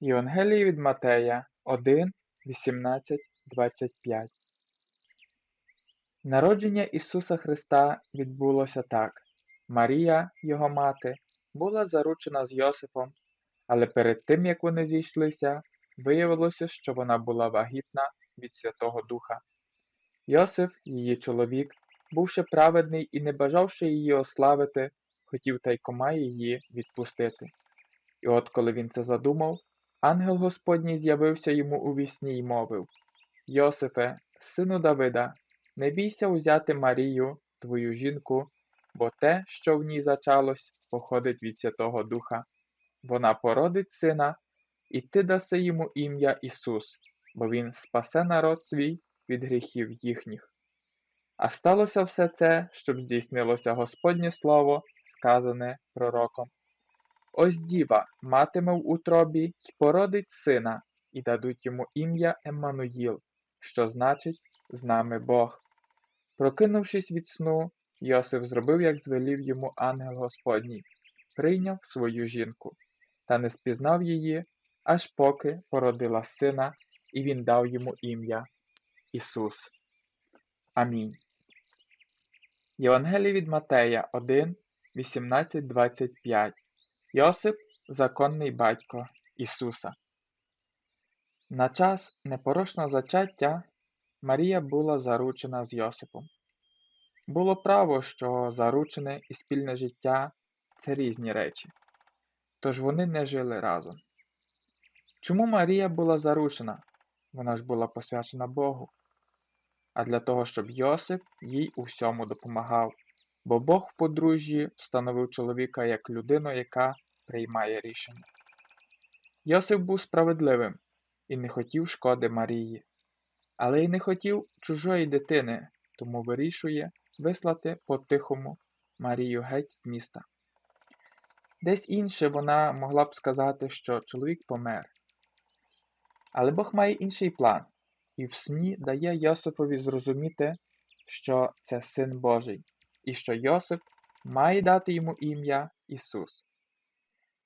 Євангеліє від Матея 1, 18, 25 Народження Ісуса Христа відбулося так. Марія, його мати, була заручена з Йосифом, але перед тим, як вони зійшлися, виявилося, що вона була вагітна від Святого Духа. Йосиф, її чоловік, бувши праведний і не бажавши її ославити, хотів тайкома її відпустити. І от коли він це задумав, ангел Господній з'явився йому у вісні й мовив Йосифе, сину Давида, не бійся узяти Марію, твою жінку, бо те, що в ній зачалось, походить від Святого Духа. Вона породить сина, і ти даси йому ім'я Ісус, бо Він спасе народ свій від гріхів їхніх. А сталося все це, щоб здійснилося Господнє Слово, сказане пророком. Ось діва матиме в утробі й породить сина, і дадуть йому ім'я Еммануїл, що значить з нами Бог. Прокинувшись від сну, Йосиф зробив, як звелів йому ангел Господній, прийняв свою жінку, та не спізнав її, аж поки породила сина, і він дав йому ім'я Ісус. Амінь. Євангелій від Матея 1, 18, 25 Йосип законний батько Ісуса. На час непорочного зачаття Марія була заручена з Йосипом. Було право, що заручене і спільне життя це різні речі, тож вони не жили разом. Чому Марія була заручена? Вона ж була посвячена Богу. А для того, щоб Йосип їй у всьому допомагав, бо Бог в подружжі встановив чоловіка як людину, яка приймає рішення. Йосип був справедливим і не хотів шкоди Марії, але й не хотів чужої дитини, тому вирішує вислати по-тихому Марію геть з міста. Десь інше вона могла б сказати, що чоловік помер. Але Бог має інший план, і в сні дає Йосифові зрозуміти, що це син Божий, і що Йосип має дати йому ім'я Ісус.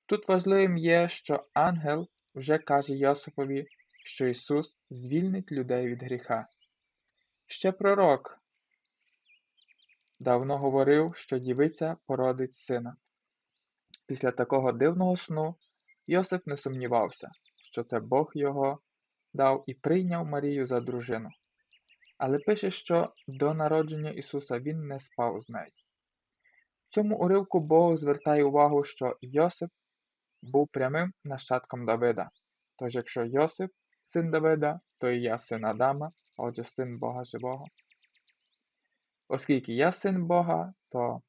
Тут важливим є, що ангел вже каже Йосипові, що Ісус звільнить людей від гріха. Ще пророк давно говорив, що дівиця породить сина. Після такого дивного сну Йосип не сумнівався, що це Бог його дав і прийняв Марію за дружину. Але пише, що до народження Ісуса він не спав з нею. В цьому уривку Бог звертає увагу, що Йосип був прямим нащадком Давида. Тож, якщо Йосип син Давида, то і я син Адама, отже син Бога Живого. Оскільки я син Бога, то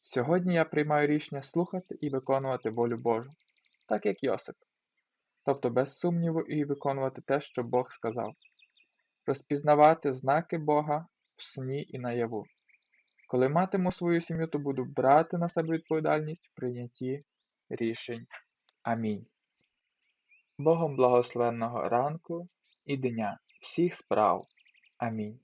сьогодні я приймаю рішення слухати і виконувати волю Божу, так як Йосип. Тобто без сумніву і виконувати те, що Бог сказав, розпізнавати знаки Бога в сні і наяву. Коли матиму свою сім'ю, то буду брати на себе відповідальність в прийнятті рішень. Амінь. Богом благословенного ранку і дня всіх справ. Амінь.